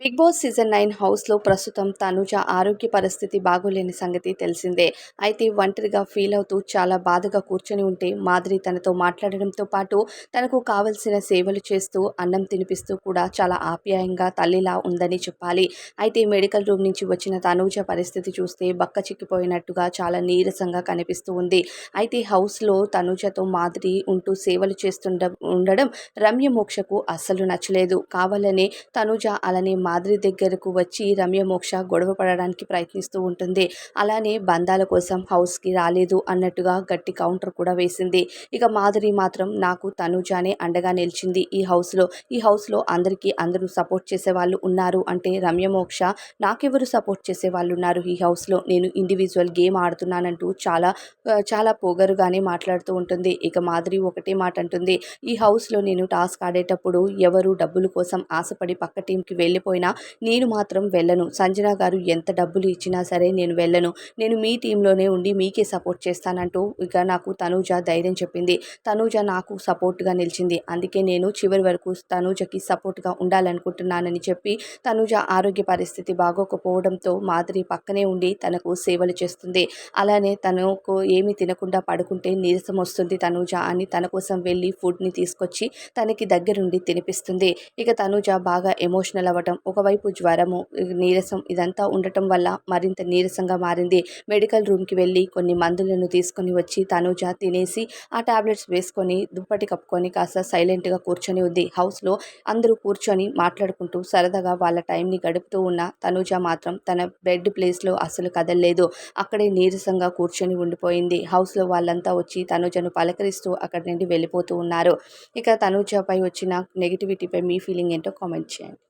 Big boss season nine హౌస్లో ప్రస్తుతం తనుజ ఆరోగ్య పరిస్థితి బాగోలేని సంగతి తెలిసిందే. అయితే ఒంటరిగా ఫీల్ అవుతూ చాలా బాధగా కూర్చొని ఉంటే మాధురి తనతో మాట్లాడడంతో పాటు తనకు కావలసిన సేవలు చేస్తూ అన్నం తినిపిస్తూ కూడా చాలా ఆప్యాయంగా తల్లిలా ఉందని చెప్పాలి. అయితే మెడికల్ రూమ్ నుంచి వచ్చిన తనూజ పరిస్థితి చూస్తే బక్క చిక్కిపోయినట్టుగా చాలా నీరసంగా కనిపిస్తూ ఉంది. అయితే హౌస్లో తనూజతో మాధురి ఉంటూ సేవలు చేస్తుండ ఉండడం రమ్య మోక్షకు అస్సలు నచ్చలేదు. కావాలనే తనూజ అలానే మాధురి దగ్గరకు వచ్చి రమ్య మోక్ష గొడవ పడడానికి ప్రయత్నిస్తూ ఉంటుంది. అలానే బంధాల కోసం హౌస్కి రాలేదు అన్నట్టుగా గట్టి కౌంటర్ కూడా వేసింది. ఇక మాధురి మాత్రం నాకు తనుజానే అండగా నిలిచింది. ఈ హౌస్లో ఈ హౌస్లో అందరికీ అందరూ సపోర్ట్ చేసే వాళ్ళు ఉన్నారు అంటే రమ్య మోక్ష నాకెవరు సపోర్ట్ చేసే వాళ్ళు ఉన్నారు ఈ హౌస్లో నేను ఇండివిజువల్ గేమ్ ఆడుతున్నానంటూ చాలా చాలా పొగరుగానే మాట్లాడుతూ ఉంటుంది. ఇక మాధురి ఒకటే మాట అంటుంది. ఈ హౌస్లో నేను టాస్క్ ఆడేటప్పుడు ఎవరు డబ్బుల కోసం ఆశపడి పక్క టీంకి వెళ్ళిపోయిన అయినా నేను మాత్రం వెళ్ళను. సంజన గారు ఎంత డబ్బులు ఇచ్చినా సరే నేను వెళ్ళను. నేను మీ టీంలోనే ఉండి మీకే సపోర్ట్ చేస్తానంటూ ఇక నాకు తనూజ ధైర్యం చెప్పింది. తనూజ నాకు సపోర్ట్గా నిలిచింది. అందుకే నేను చివరి వరకు తనూజకి సపోర్ట్గా ఉండాలనుకుంటున్నానని చెప్పి తనూజ ఆరోగ్య పరిస్థితి బాగోకపోవడంతో మాదిరి పక్కనే ఉండి తనకు సేవలు చేస్తుంది. అలానే తనకు ఏమి తినకుండా పడుకుంటే నీరసం వస్తుంది తనూజ అని తన కోసం వెళ్ళి ఫుడ్ని తీసుకొచ్చి తనకి దగ్గరుండి తినిపిస్తుంది. ఇక తనూజ బాగా ఎమోషనల్ అవ్వడం ఒకవైపు జ్వరము నీరసం ఇదంతా ఉండటం వల్ల మరింత నీరసంగా మారింది. మెడికల్ రూమ్కి వెళ్ళి కొన్ని మందులను తీసుకొని వచ్చి తనుజ తినేసి ఆ టాబ్లెట్స్ వేసుకొని దుప్పటి కప్పుకొని కాస్త సైలెంట్గా కూర్చొని ఉంది. హౌస్లో అందరూ కూర్చొని మాట్లాడుకుంటూ సరదాగా వాళ్ళ టైంని గడుపుతూ ఉన్న తనుజ మాత్రం తన బెడ్ ప్లేస్లో అసలు కదలలేదు. అక్కడే నీరసంగా కూర్చొని ఉండిపోయింది. హౌస్లో వాళ్ళంతా వచ్చి తనుజను పలకరిస్తూ అక్కడి నుండి వెళ్ళిపోతూ ఉన్నారు. ఇక తనుజపై వచ్చిన నెగిటివిటీపై మీ ఫీలింగ్ ఏంటో కామెంట్ చేయండి.